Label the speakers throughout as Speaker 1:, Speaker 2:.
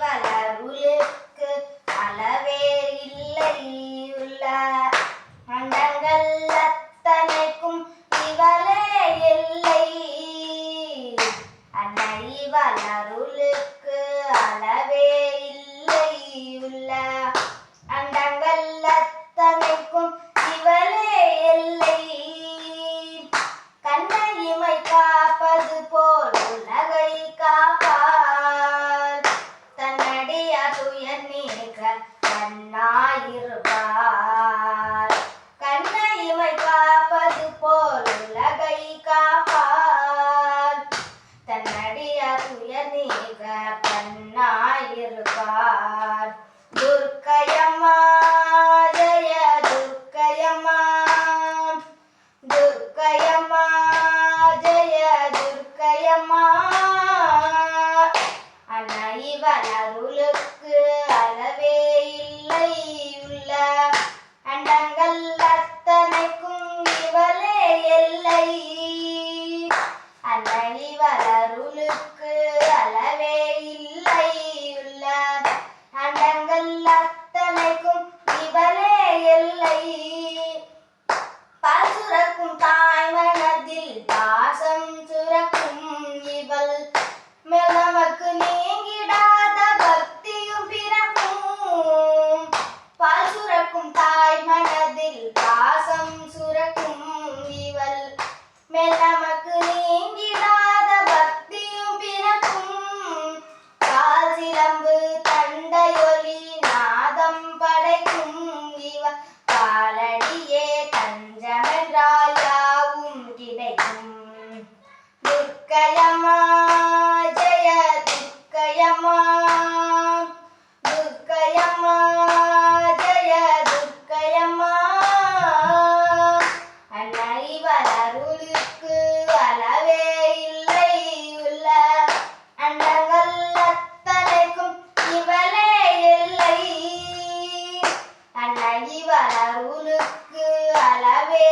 Speaker 1: வளவுளுக்கு அளவே இல்லை உள்ள அண்டங்கள் அத்தனைக்கும் இவளே இல்லை. அன்னை வளருளுக்கு அளவே அறிவருளுக்கு அளவே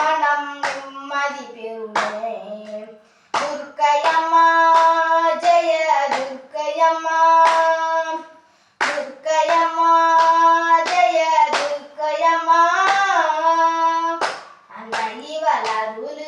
Speaker 1: மனம் நிம்மதி பெறுமே துர்க்கையம்மா ஜெய துர்க்கையம்மா துர்க்கையம்மா ஜெய துர்க்கையம்மா அன்னை வளருல